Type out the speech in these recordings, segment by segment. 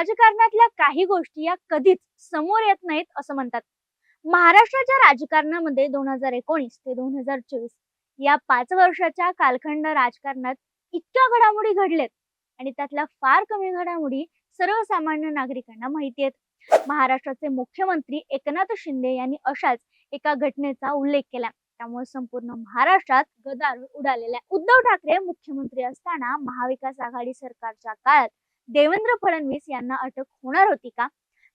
राजकारणातल्या काही गोष्टी या कधीच समोर येत नाहीत असं म्हणतात. महाराष्ट्राच्या राजकारणामध्ये दोन हजार एकोणीस ते दोन हजार चोवीस या पाच वर्षाच्या कालखंड राजकारणात इतक्या घडामोडी घडल्यात आणि त्यातल्या फार कमी घडामोडी सर्वसामान्य नागरिकांना माहिती आहेत. महाराष्ट्राचे मुख्यमंत्री एकनाथ शिंदे यांनी अशाच एका घटनेचा उल्लेख केला. त्यामुळे संपूर्ण महाराष्ट्रात गदार उडालेला आहे उद्धव ठाकरे मुख्यमंत्री असताना महाविकास आघाडी सरकारच्या काळात देवेंद्र फडणवीस यांना अटक होणार होती का?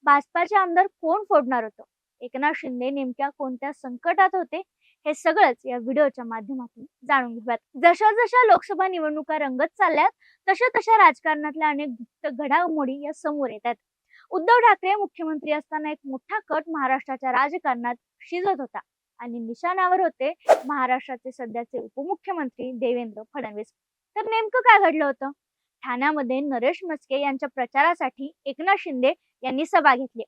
भाजपाचे आमदार कोण फोडणार होतं? एकनाथ शिंदे नेमक्या कोणत्या संकटात होते? हे सगळंच या व्हिडिओच्या माध्यमातून जाणून घेऊयात. जशा जशा लोकसभा निवडणुका रंगत चालल्यात तशा तशा राजकारणातल्या अनेक गुप्त घडामोडी या समोर येत आहेत उद्धव ठाकरे मुख्यमंत्री असताना एक मोठा कट महाराष्ट्राच्या राजकारणात शिजत होता आणि निशाणावर होते महाराष्ट्राचे सध्याचे उपमुख्यमंत्री देवेंद्र फडणवीस. तर नेमकं काय घडलं होतं? ठाण्यामध्ये नरेश मस्के यांच्या प्रचारासाठी एकनाथ शिंदे यांनी सभा घेतली.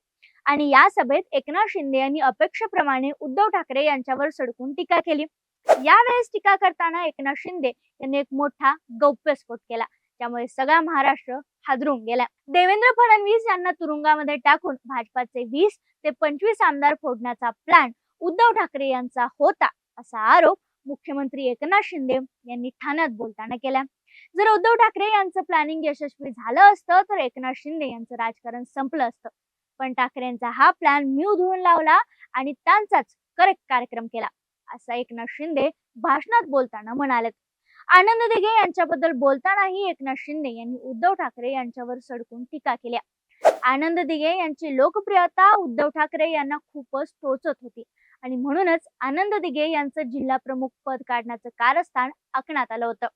आणि या सभेत एकनाथ शिंदे यांनी अपेक्षेप्रमाणे उद्धव ठाकरे यांच्यावर सडकून टीका केली. यावेळेस टीका करताना एकनाथ शिंदे यांनी एक मोठा गौप्यस्फोट केला. त्यामुळे सगळा महाराष्ट्र हादरून गेला. देवेंद्र फडणवीस यांना तुरुंगामध्ये टाकून भाजपाचे वीस ते पंचवीस आमदार फोडण्याचा प्लॅन उद्धव ठाकरे यांचा होता असा आरोप मुख्यमंत्री एकनाथ शिंदे यांनी ठाण्यात बोलताना केला. जर उद्धव ठाकरे यांचं प्लॅनिंग यशस्वी झालं असतं तर एकनाथ शिंदे यांचं राजकारण संपलं असतं. पण ठाकरेंचा हा प्लॅन म्यू धुवून लावला आणि त्यांचाच करेक्ट कार्यक्रम केला असा एकनाथ शिंदे भाषणात बोलताना म्हणाले आनंद दिघे यांच्याबद्दल बोलतानाही एकनाथ शिंदे यांनी उद्धव ठाकरे यांच्यावर सडकून टीका केल्या. आनंद दिघे यांची लोकप्रियता उद्धव ठाकरे यांना खूपच टोचत होती आणि म्हणूनच आनंद दिघे यांचं जिल्हा प्रमुख पद काढण्याचं कारस्थान आखण्यात आलं होतं.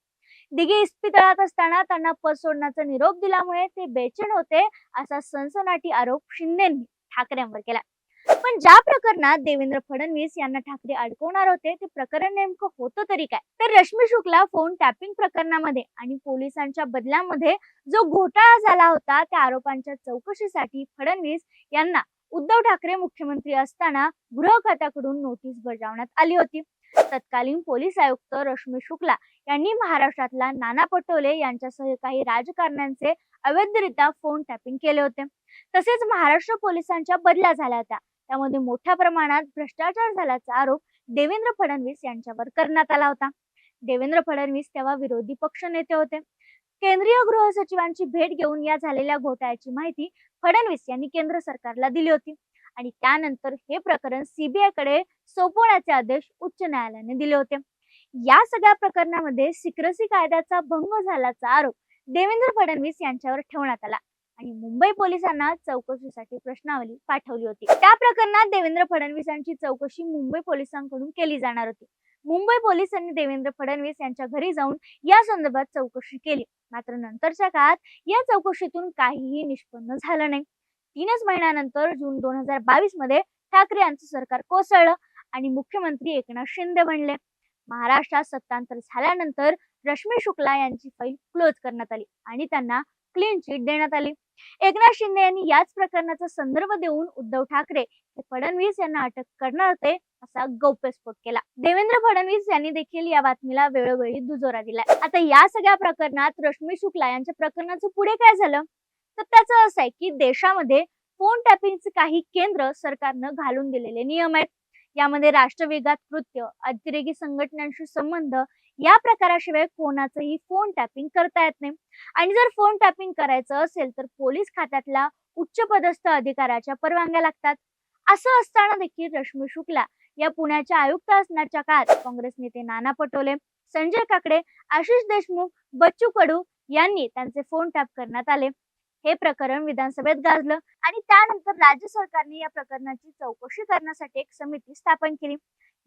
दिघे इस्पितळात असताना त्यांना पद सोडण्याचा निरोप दिल्यामुळे ते बेचैन होते असा सनसनाटी आरोप शिंदेंनी ठाकरेंवर केला. पण ज्या प्रकरणात देवेंद्र फडणवीस यांना ठाकरे अडकवणार होते ते प्रकरण नेमकं होतं तरी काय? तर रश्मी शुक्ला फोन टॅपिंग प्रकरणामध्ये आणि पोलिसांच्या बदल्यामध्ये जो घोटाळा झाला होता त्या आरोपांच्या चौकशीसाठी फडणवीस यांना उद्धव ठाकरे मुख्यमंत्री असताना गृह खात्याकडून नोटीस बजावण्यात आली होती. तत्कालीन पोलीस आयुक्त रश्मी शुक्ला यांनी महाराष्ट्रातला नाना पटोले यांच्यासह काही राजकारण्यांचे अवैधरित्या फोन टॅपिंग केले होते. तसेच महाराष्ट्र पोलिसांच्या बदल्या झाल्या होत्या. त्यामध्ये मोठ्या प्रमाणात भ्रष्टाचार झाल्याचा आरोप देवेंद्र फडणवीस यांच्यावर करण्यात आला होता. देवेंद्र फडणवीस तेव्हा विरोधी पक्ष नेते होते. केंद्रीय गृह सचिवांची भेट घेऊन या झालेल्या घोटाळ्याची माहिती फडणवीस यांनी केंद्र सरकारला दिली होती. आणि त्यानंतर हे प्रकरण सीबीआयकडे सोपवण्याचे आदेश उच्च न्यायालयाने दिले होते. या सगळ्या प्रकरणामध्ये सिक्रेसी कायद्याचा भंग झाल्याचा आरोप देवेंद्र फडणवीस यांच्यावर ठेवण्यात आला आणि मुंबई पोलिसांना चौकशीसाठी प्रश्नावली पाठवली होती. त्या प्रकरणात देवेंद्र फडणवीस यांची चौकशी मुंबई पोलिसांकडून केली जाणार होती. मुंबई पोलिसांनी देवेंद्र फडणवीस यांच्या घरी जाऊन या संदर्भात चौकशी केली. मात्र नंतरच्या काळात या चौकशीतून काहीही निष्पन्न झालं नाही. तीनच महिन्यानंतर जून दोन हजार बावीसमध्ये ठाकरे यांचं सरकार कोसळलं आणि मुख्यमंत्री एकनाथ शिंदे बनले. महाराष्ट्रात सत्तांतर झाल्यानंतर रश्मी शुक्ला यांची फाईल क्लोज करण्यात आली आणि त्यांना क्लीन चिट देण्यात आली. एकनाथ शिंदे यांनी याच प्रकरणाचा संदर्भ देऊन उद्धव ठाकरे हे फडणवीस यांना अटक करणार होते असा गौप्यस्फोट केला. देवेंद्र फडणवीस यांनी देखील या बातमीला वेळोवेळी दुजोरा दिलाय. आता या सगळ्या प्रकरणात रश्मी शुक्ला यांच्या प्रकरणाचं पुढे काय झालं? तर त्याचं असं आहे की देशामध्ये फोन टॅपिंगचे काही केंद्र सरकारनं घालून दिलेले नियम आहेत. यामध्ये राष्ट्रविघात कृत्य अतिरेकी संघटनांशी संबंध या प्रकाराशिवाय कोणाचंही फोन टॅपिंग करता येत नाही. आणि जर फोन टॅपिंग करायचं असेल तर पोलीस खात्यातल्या उच्च पदस्थ अधिकाऱ्याच्या परवानग्या लागतात. असं असताना देखील रश्मी शुक्ला या पुण्याच्या आयुक्त असण्याच्या काळात काँग्रेस नेते नाना पटोले संजय काकडे आशिष देशमुख बच्चू कडू यांनी त्यांचे फोन टॅप करण्यात आले. हे प्रकरण विधानसभेत गाजलं आणि त्यानंतर राज्य सरकारने या प्रकरणाची चौकशी करण्यासाठी एक समिती स्थापन केली.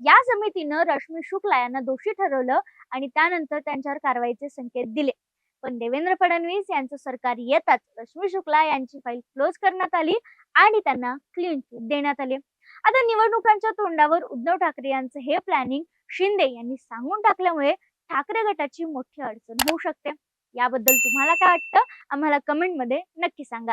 या समितीनं रश्मी शुक्ला यांना दोषी ठरवलं आणि त्यानंतर त्यांच्यावर कारवाईचे संकेत दिले. पण देवेंद्र फडणवीस यांचं सरकार येताच रश्मी शुक्ला यांची फाईल क्लोज करण्यात आली आणि त्यांना क्लीन चिट देण्यात आली. आता निवडणुकांच्या तोंडावर उद्धव ठाकरे यांचं हे प्लॅनिंग शिंदे यांनी सांगून टाकल्यामुळे ठाकरे गटाची मोठी अडचण होऊ शकते. याबद्दल तुम्हाला काय वाटतं? आम्हाला कमेंटमध्ये नक्की सांगा.